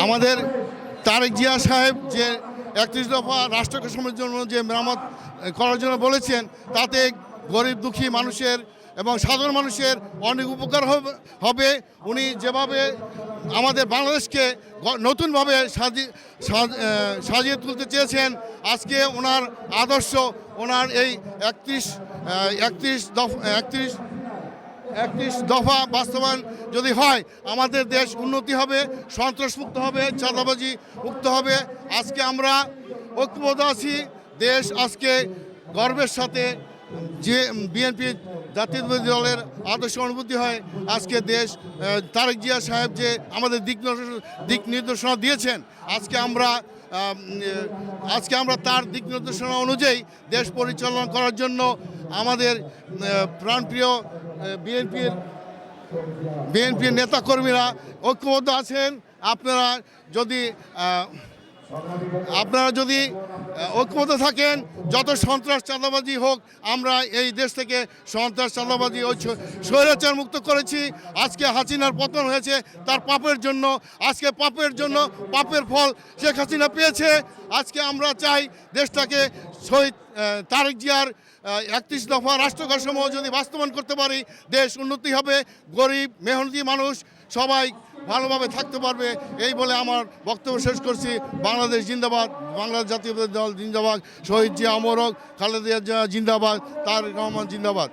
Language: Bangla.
আমাদের তারেক জিয়া সাহেব যে একত্রিশ দফা রাষ্ট্রকে সময়ের জন্য যে মেরামত করার জন্য বলেছেন, তাতে গরিব দুঃখী মানুষের এবং সাধারণ মানুষের অনেক উপকার হবে- উনি যেভাবে আমাদের বাংলাদেশকে নতুনভাবে সাজি, সাজ- সাজিয়ে তুলতে চেয়েছেন, আজকে ওনার আদর্শ, ওনার এই একত্রিশ একত্রিশ দফ, একত্রিশ একত্রিশ দফা বাস্তবায়ন যদি হয়, আমাদের দেশ উন্নতি হবে, সন্ত্রাসমুক্ত হবে, চাঁদাবাজি মুক্ত হবে। আজকে আমরা ঐক্যবদ্ধ আছি, দেশ আজকে গর্বের সাথে যে বিএনপি জাতীয়তাবাদী দলের আদর্শ অনুভূতি হয়, আজকে দেশ তারেক জিয়া সাহেব যে আমাদের দিক দিক নির্দেশনা দিয়েছেন, আজকে আমরা আজকে আমরা তার দিক নির্দেশনা অনুযায়ী দেশ পরিচালনা করার জন্য আমাদের প্রাণপ্রিয় বিএনপির বিএনপির নেতাকর্মীরা ঐক্যবদ্ধ আছেন। আপনারা যদি আপনারা যদি ঐক্যবদ্ধ থাকেন, যত সন্ত্রাস চাঁদাবাজি হোক, আমরা এই দেশ থেকে সন্ত্রাস চাঁদাবাজি ওই স্বৈরাচার মুক্ত করেছি। আজকে হাসিনার পতন হয়েছে, তার পাপের জন্য। আজকে পাপের জন্য পাপের ফল শেখ হাসিনা পেয়েছে। আজকে আমরা চাই দেশটাকে শহীদ তারেক জিয়ার একত্রিশ দফা রাষ্ট্র কাঠামো যদি বাস্তবায়ন করতে পারি, দেশ উন্নতি হবে। গরিব, মেহনতি মানুষ সবাই ভালোভাবে থাকতে পারবে। এই বলে আমার বক্তব্য শেষ করছি। বাংলাদেশ জিন্দাবাদ, বাংলাদেশ জাতীয় দল জিন্দাবাদ, শহীদ জিয়া অমরক, খালেদা জিন্দাবাদ তার রহমান জিন্দাবাদ।